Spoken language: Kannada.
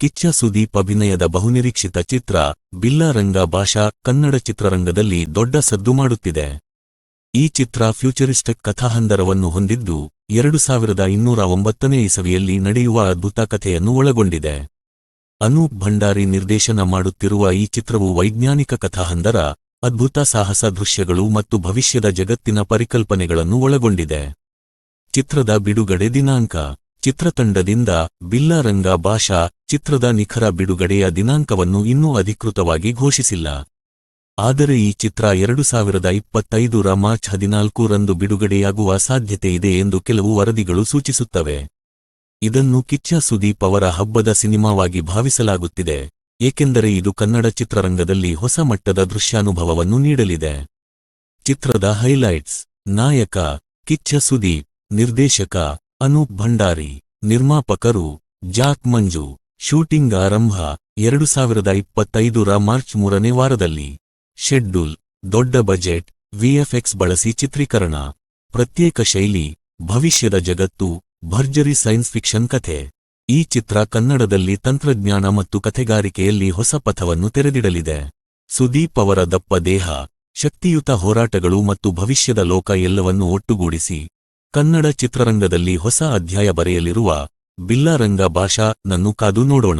ಕಿಚ್ಚ ಸುದೀಪ್ ಅಭಿನಯದ ಬಹುನಿರೀಕ್ಷಿತ ಚಿತ್ರ ಬಿಲ್ಲಾರಂಗ ಭಾಷಾ ಕನ್ನಡ ಚಿತ್ರರಂಗದಲ್ಲಿ ದೊಡ್ಡ ಸದ್ದು ಮಾಡುತ್ತಿದೆ. ಈ ಚಿತ್ರ ಫ್ಯೂಚರಿಸ್ಟಿಕ್ ಕಥಾಹಂದರವನ್ನು ಹೊಂದಿದ್ದು ಎರಡು ಸಾವಿರದ ಇನ್ನೂರ ಒಂಬತ್ತನೇ ಇಸವಿಯಲ್ಲಿ ನಡೆಯುವ ಅದ್ಭುತ ಕಥೆಯನ್ನು ಒಳಗೊಂಡಿದೆ. ಅನೂಪ್ ಭಂಡಾರಿ ನಿರ್ದೇಶನ ಮಾಡುತ್ತಿರುವ ಈ ಚಿತ್ರವು ವೈಜ್ಞಾನಿಕ ಕಥಾಹಂದರ ಅದ್ಭುತ ಸಾಹಸ ದೃಶ್ಯಗಳು ಮತ್ತು ಭವಿಷ್ಯದ ಜಗತ್ತಿನ ಪರಿಕಲ್ಪನೆಗಳನ್ನು ಒಳಗೊಂಡಿದೆ. ಚಿತ್ರದ ಬಿಡುಗಡೆ ದಿನಾಂಕ ಚಿತ್ರತಂಡದಿಂದ ಬಿಲ್ಲಾರಂಗ ಭಾಷಾ ಚಿತ್ರದ ನಿಖರ ಬಿಡುಗಡೆಯ ದಿನಾಂಕವನ್ನು ಇನ್ನೂ ಅಧಿಕೃತವಾಗಿ ಘೋಷಿಸಿಲ್ಲ. ಆದರೆ ಈ ಚಿತ್ರ ಎರಡು ಸಾವಿರದ ಇಪ್ಪತ್ತೈದರ ಮಾರ್ಚ್ ಹದಿನಾಲ್ಕು ರಂದು ಬಿಡುಗಡೆಯಾಗುವ ಸಾಧ್ಯತೆಯಿದೆ ಎಂದು ಕೆಲವು ವರದಿಗಳು ಸೂಚಿಸುತ್ತವೆ. ಇದನ್ನು ಕಿಚ್ಚ ಸುದೀಪ್ ಅವರ ಹಬ್ಬದ ಸಿನಿಮಾವಾಗಿ ಭಾವಿಸಲಾಗುತ್ತಿದೆ, ಏಕೆಂದರೆ ಇದು ಕನ್ನಡ ಚಿತ್ರರಂಗದಲ್ಲಿ ಹೊಸ ಮಟ್ಟದ ದೃಶ್ಯಾನುಭವವನ್ನು ನೀಡಲಿದೆ. ಚಿತ್ರದ ಹೈಲೈಟ್ಸ್, ನಾಯಕ, ಕಿಚ್ಚ ಸುದೀಪ್, ನಿರ್ದೇಶಕ ಅನೂಪ್ ಭಂಡಾರಿ, ನಿರ್ಮಾಪಕರು ಜಾಕ್ ಮಂಜು ಶೂಟಿಂಗ್ ಆರಂಭ ಎರಡು ಸಾವಿರದ ಇಪ್ಪತ್ತೈದರ ಮಾರ್ಚ್ ಮೂರನೇ ವಾರದಲ್ಲಿ. ಶೆಡ್ಯೂಲ್, ದೊಡ್ಡ ಬಜೆಟ್, ವಿಎಫ್ಎಕ್ಸ್ ಬಳಸಿ ಚಿತ್ರೀಕರಣ. ಪ್ರತ್ಯೇಕ ಶೈಲಿ, ಭವಿಷ್ಯದ ಜಗತ್ತು, ಭರ್ಜರಿ ಸೈನ್ಸ್ ಫಿಕ್ಷನ್ ಕಥೆ. ಈ ಚಿತ್ರ ಕನ್ನಡದಲ್ಲಿ ತಂತ್ರಜ್ಞಾನ ಮತ್ತು ಕಥೆಗಾರಿಕೆಯಲ್ಲಿ ಹೊಸ ಪಥವನ್ನು ತೆರೆದಿಡಲಿದೆ. ಸುದೀಪ್ ಅವರ ದಪ್ಪ ದೇಹ, ಶಕ್ತಿಯುತ ಹೋರಾಟಗಳು ಮತ್ತು ಭವಿಷ್ಯದ ಲೋಕ ಎಲ್ಲವನ್ನೂ ಒಟ್ಟುಗೂಡಿಸಿ. ಕನ್ನಡ ಚಿತ್ರರಂಗದಲ್ಲಿ ಹೊಸ ಅಧ್ಯಾಯ ಬರೆಯಲಿರುವ ಬಿಲ್ಲಾರಂಗ ಭಾಷಾ ನನ್ನು ಕಾದು ನೋಡೋಣ.